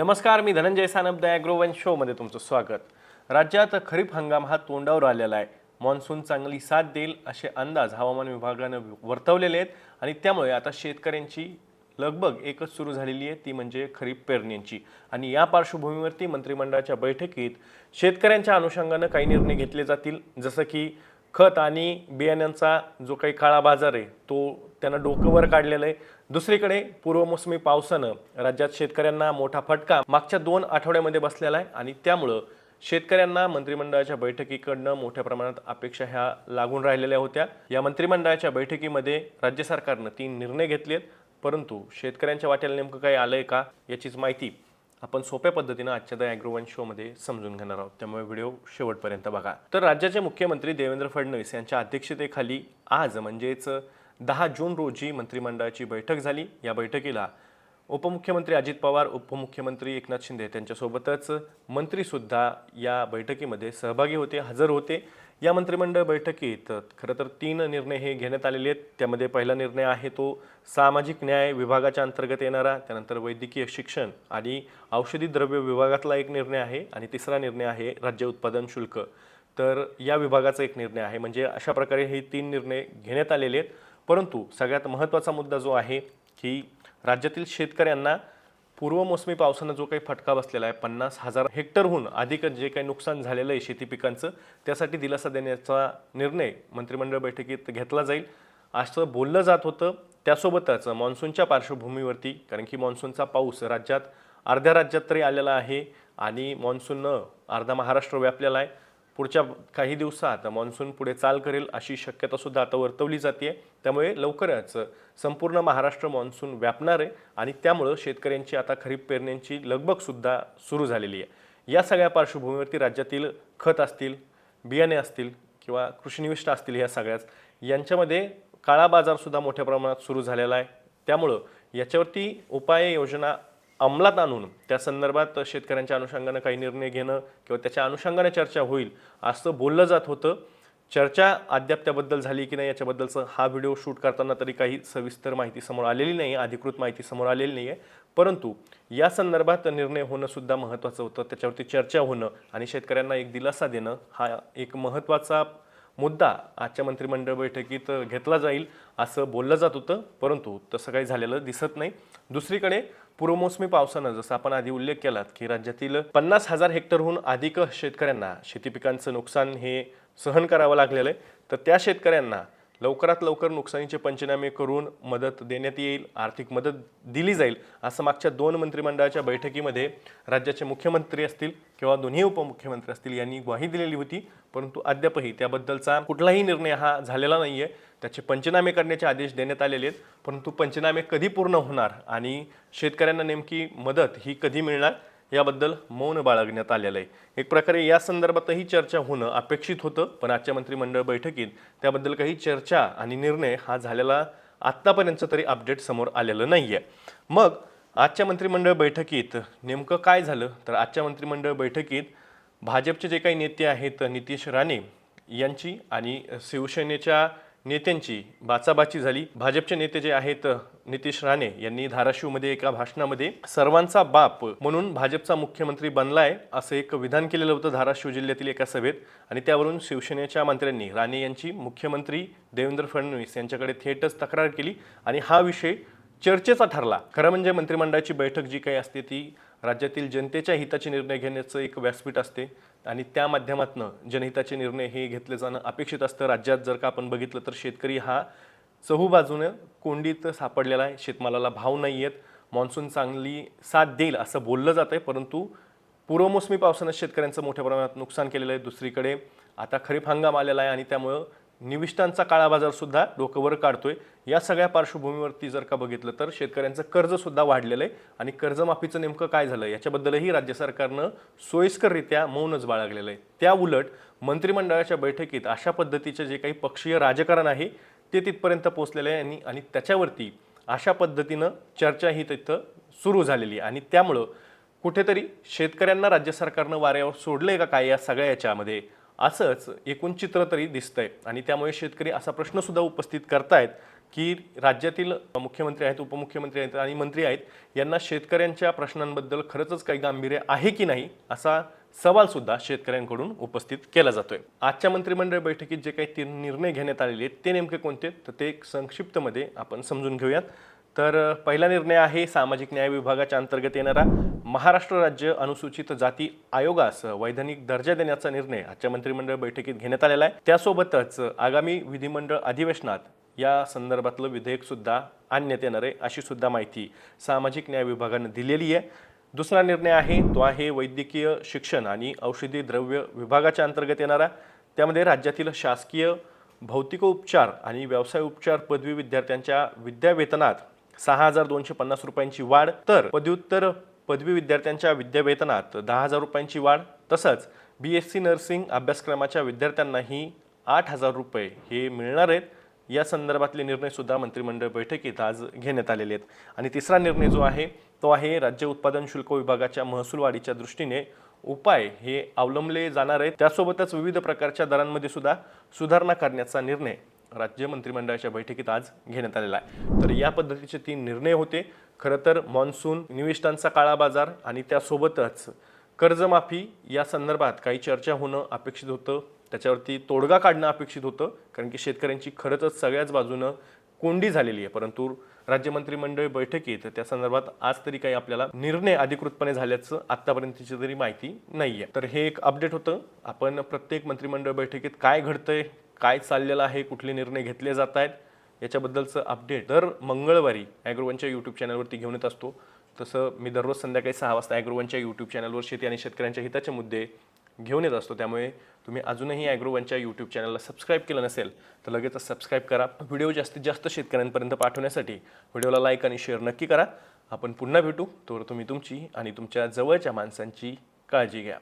नमस्कार मी धनंजय सानप द ॲग्रोवन शोमध्ये तुमचं स्वागत. राज्यात खरीप हंगाम हा तोंडावर आलेला आहे. मान्सून चांगली साथ देईल असे अंदाज हवामान विभागानं वर्तवलेले आहेत आणि त्यामुळे आता शेतकऱ्यांची लगबग एकच सुरू झालेली आहे ती म्हणजे खरीप पेरणींची. आणि या पार्श्वभूमीवरती मंत्रिमंडळाच्या बैठकीत शेतकऱ्यांच्या अनुषंगानं काही निर्णय घेतले जातील. जसं की खत आणि बियाण्यांचा जो काही काळा बाजार आहे तो त्यानं डोकंवर काढलेला काढलेलं आहे. दुसरीकडे पूर्वमोसमी पावसानं राज्यात शेतकऱ्यांना मोठा फटका मागच्या दोन आठवड्यामध्ये बसलेला आहे आणि त्यामुळं शेतकऱ्यांना मंत्रिमंडळाच्या बैठकीकडनं मोठ्या प्रमाणात अपेक्षा ह्या लागून राहिलेल्या होत्या. या मंत्रिमंडळाच्या बैठकीमध्ये राज्य सरकारनं तीन निर्णय घेतलेत. परंतु शेतकऱ्यांच्या वाट्याला नेमकं काही आलं आहे का याचीच माहिती आपण सोप्या पद्धतीनं आजच्या द ॲग्रोवन शोमध्ये समजून घेणार आहोत. त्यामुळे व्हिडिओ शेवटपर्यंत बघा. तर राज्याचे मुख्यमंत्री देवेंद्र फडणवीस यांच्या अध्यक्षतेखाली आज म्हणजेच दहा जून रोजी मंत्रिमंडळाची बैठक झाली. या बैठकीला उपमुख्यमंत्री अजित पवार उपमुख्यमंत्री एकनाथ शिंदे त्यांच्यासोबतच मंत्रीसुद्धा या बैठकीमध्ये सहभागी होते हजर होते. या मंत्रिमंडळ बैठकीत खरं तर तीन निर्णय हे घेण्यात आलेले आहेत. त्यामध्ये पहिला निर्णय आहे तो सामाजिक न्याय विभागाच्या अंतर्गत येणारा त्यानंतर वैद्यकीय शिक्षण आणि औषधी द्रव्य विभागातला एक निर्णय आहे आणि तिसरा निर्णय आहे राज्य उत्पादन शुल्क. तर या विभागाचा एक निर्णय आहे. म्हणजे अशा प्रकारे हे तीन निर्णय घेण्यात आलेले आहेत. परंतु सगळ्यात महत्त्वाचा मुद्दा जो आहे की राज्यातील शेतकऱ्यांना पूर्व मोसमी पावसानं जो काही फटका बसलेला आहे पन्नास हजार हेक्टरहून अधिक जे काही नुकसान झालेलं आहे शेती पिकांचं त्यासाठी दिलासा देण्याचा निर्णय मंत्रिमंडळ बैठकीत घेतला जाईल. असं बोललं जात होतं. त्यासोबतच मान्सूनच्या पार्श्वभूमीवरती कारण की मान्सूनचा पाऊस राज्यात अर्ध्या राज्यात तरी आलेला आहे आणि मान्सूननं अर्धा महाराष्ट्र व्यापलेला आहे. पुढच्या काही दिवसात मान्सून पुढे चाल करेल अशी शक्यता सुद्धा आता वर्तवली जाते त्यामुळे लवकरच संपूर्ण महाराष्ट्र मान्सून व्यापणार आहे आणि त्यामुळं शेतकऱ्यांची आता खरीप पेरण्यांची लगबगसुद्धा सुरू झालेली आहे. या सगळ्या पार्श्वभूमीवरती राज्यातील खत असतील बियाणे असतील किंवा कृषीनिविष्ट असतील ह्या सगळ्याच यांच्यामध्ये काळा बाजारसुद्धा मोठ्या प्रमाणात सुरू झालेला आहे. त्यामुळं याच्यावरती उपाय योजना अंमलात आणून त्या संदर्भात शेतकऱ्यांच्या अनुषंगानं काही निर्णय घेणं किंवा त्याच्या अनुषंगानं चर्चा होईल असं बोललं जात होतं. चर्चा अद्याप त्याबद्दल झाली की नाही याच्याबद्दलचं हा व्हिडिओ शूट करताना तरी काही सविस्तर माहिती समोर आलेली नाही आहे अधिकृत माहिती समोर आलेली नाही आहे परंतु या संदर्भात निर्णय होणंसुद्धा महत्त्वाचं होतं. त्याच्यावरती चर्चा होणं आणि शेतकऱ्यांना एक दिलासा देणं हा एक महत्त्वाचा मुद्दा आजच्या मंत्रिमंडळ बैठकीत घेतला जाईल असं बोललं जात होतं. परंतु तसं काही झालेलं दिसत नाही. दुसरीकडे पूर्वमोसमी पावसानं जसं आपण आधी उल्लेख केलात की राज्यातील पन्नास हजार हेक्टरहून अधिक शेतकऱ्यांना शेती पिकांचं नुकसान हे सहन करावं लागलेलं आहे. तर त्या शेतकऱ्यांना लवकरात लवकर नुकसानीचे पंचनामे करून मदत देण्यात येईल आर्थिक मदत दिली जाईल असं मागच्या दोन मंत्रिमंडळाच्या बैठकीमध्ये राज्याचे मुख्यमंत्री असतील किंवा दोन्ही उपमुख्यमंत्री असतील यांनी ग्वाही दिलेली होती. परंतु अद्यापही त्याबद्दलचा कुठलाही निर्णय हा झालेला नाही आहे त्याचे पंचनामे करण्याचे आदेश देण्यात आलेले आहेत. परंतु पंचनामे कधी पूर्ण होणार आणि शेतकऱ्यांना नेमकी मदत ही कधी मिळणार याबद्दल मौन बाळगण्यात आलेलं आहे. एक प्रकारे या संदर्भातही चर्चा होणं अपेक्षित होतं पण आजच्या मंत्रिमंडळ बैठकीत त्याबद्दल काही चर्चा आणि निर्णय हा झालेला आत्तापर्यंतचं तरी अपडेट समोर आलेलं नाही आहे मग आजच्या मंत्रिमंडळ बैठकीत नेमकं काय झालं? तर आजच्या मंत्रिमंडळ बैठकीत भाजपचे जे काही नेते आहेत नितीश राणे यांची आणि शिवसेनेच्या नेत्यांची बाचाबाची झाली. भाजपचे नेते जे आहेत नितीश राणे यांनी धाराशिवमध्ये एका भाषणामध्ये सर्वांचा बाप म्हणून भाजपचा मुख्यमंत्री बनलाय असं एक विधान केलेलं होतं धाराशिव जिल्ह्यातील एका सभेत. आणि त्यावरून शिवसेनेच्या मंत्र्यांनी राणे यांची मुख्यमंत्री देवेंद्र फडणवीस यांच्याकडे थेटच तक्रार केली. आणि हा विषय चर्चेचा ठरला. खरं म्हणजे मंत्रिमंडळाची बैठक जी काही असते ती राज्यातील जनतेच्या हिताचे निर्णय घेण्याचं एक व्यासपीठ असते आणि त्या माध्यमातनं जनहिताचे निर्णय हे घेतले जाणं अपेक्षित असतं. राज्यात जर का आपण बघितलं तर शेतकरी हा चहूबाजूनं कोंडीत सापडलेला आहे. शेतमालाला भाव नाही आहेत. मान्सून चांगली साथ देईल असं बोललं जात आहे परंतु पूर्वमोसमी पावसानं शेतकऱ्यांचं मोठ्या प्रमाणात नुकसान केलेलं आहे दुसरीकडे. आता खरीप हंगाम आलेला आहे आणि त्यामुळं निविष्ठांचा काळा बाजार सुद्धा डोकंवर काढतोय. या सगळ्या पार्श्वभूमीवरती जर का बघितलं तर शेतकऱ्यांचं कर्ज सुद्धा वाढलेलं आहे आणि कर्जमाफीचं नेमकं काय झालं याच्याबद्दलही राज्य सरकारनं सोयीस्कररित्या मौनच बाळगलेलं आहे. त्या उलट मंत्रिमंडळाच्या बैठकीत अशा पद्धतीचे जे काही पक्षीय राजकारण आहे ते तिथपर्यंत पोहोचलेलं आहे आणि आणि त्याच्यावरती अशा पद्धतीनं चर्चा ही तिथं सुरू झालेली आहे. आणि त्यामुळं कुठेतरी शेतकऱ्यांना राज्य सरकारनं वाऱ्यावर सोडलं आहे का काय या सगळ्या याच्यामध्ये? असंच एकूण चित्र तरी दिसतंय. आणि त्यामुळे शेतकरी असा प्रश्नसुद्धा उपस्थित करतायत की राज्यातील मुख्यमंत्री आहेत उपमुख्यमंत्री आहेत आणि मंत्री आहेत यांना शेतकऱ्यांच्या प्रश्नांबद्दल खरंच काही गांभीर्य आहे की नाही असा सवालसुद्धा शेतकऱ्यांकडून उपस्थित केला जातोय. आजच्या मंत्रिमंडळ बैठकीत जे काही निर्णय घेण्यात आलेले आहेत ते नेमके कोणते? तर ते संक्षिप्तमध्ये आपण समजून घेऊयात. तर पहिला निर्णय आहे सामाजिक न्याय विभागाच्या अंतर्गत येणारा महाराष्ट्र राज्य अनुसूचित जाती आयोगास वैधानिक दर्जा देण्याचा निर्णय आजच्या मंत्रिमंडळ बैठकीत घेण्यात आलेला आहे. त्यासोबतच आगामी विधिमंडळ अधिवेशनात या संदर्भातलं विधेयक सुद्धा आणण्यात येणार आहे अशी सुद्धा माहिती सामाजिक न्याय विभागानं दिलेली आहे. दुसरा निर्णय आहे तो आहे वैद्यकीय शिक्षण आणि औषधी द्रव्य विभागाच्या अंतर्गत येणारा. त्यामध्ये राज्यातील शासकीय भौतिकोपचार आणि व्यवसाय उपचार पदवी विद्यार्थ्यांच्या विद्यावेतनात सहा हजार दोनशे पन्नास रुपयांची वाढ तर पदव्युत्तर पदवी विद्यार्थ्यांच्या विद्यावेतनात दहा हजार रुपयांची वाढ तसंच बी एस सी नर्सिंग अभ्यासक्रमाच्या विद्यार्थ्यांनाही आठ हजार रुपये हे मिळणार आहेत. या संदर्भातले निर्णयसुद्धा मंत्रिमंडळ बैठकीत आज घेण्यात आलेले आहेत. आणि तिसरा निर्णय जो आहे तो आहे राज्य उत्पादन शुल्क विभागाच्या महसूल वाढीच्या दृष्टीने उपाय हे अवलंबले जाणार आहेत. त्यासोबतच विविध प्रकारच्या दरांमध्ये सुद्धा सुधारणा करण्याचा निर्णय राज्य मंत्रिमंडळाच्या बैठकीत आज घेण्यात आलेला आहे. तर या पद्धतीचे तीन निर्णय होते. खरं तर मॉन्सून निविष्ठांचा काळा बाजार आणि त्यासोबतच कर्जमाफी या संदर्भात काही चर्चा होणं अपेक्षित होतं. त्याच्यावरती तोडगा काढणं अपेक्षित होतं. कारण की शेतकऱ्यांची खरंच सगळ्याच बाजूनं कोंडी झालेली आहे. परंतु राज्य मंत्रिमंडळ बैठकीत त्या संदर्भात आज तरी काही आपल्याला निर्णय अधिकृतपणे झाल्याचं आत्तापर्यंतची तरी माहिती नाही आहे तर हे एक अपडेट होतं. आपण प्रत्येक मंत्रिमंडळ बैठकीत काय घडतंय काय चाललेलं आहे कुठले निर्णय घेतले जात आहेत याच्याबद्दलचं अपडेट दर मंगळवारी ॲग्रोवनच्या यूट्यूब चॅनलवरती घेऊन येत असतो. तसं मी दररोज संध्याकाळी सहा वाजता ॲग्रोवनच्या यूट्यूब चॅनलवर शेती आणि शेतकऱ्यांच्या हिताचे मुद्दे घेऊन येत असतो. त्यामुळे तुम्ही अजूनही ॲग्रोवनच्या यूट्यूब चॅनलला सबस्क्राईब केलं नसेल तर लगेचच सबस्क्राईब करा. व्हिडिओ जास्तीत जास्त शेतकऱ्यांपर्यंत पाठवण्यासाठी व्हिडिओला लाईक आणि शेअर नक्की करा. आपण पुन्हा भेटू. तोवर तुम्ही तुमची आणि तुमच्या जवळच्या माणसांची काळजी घ्या.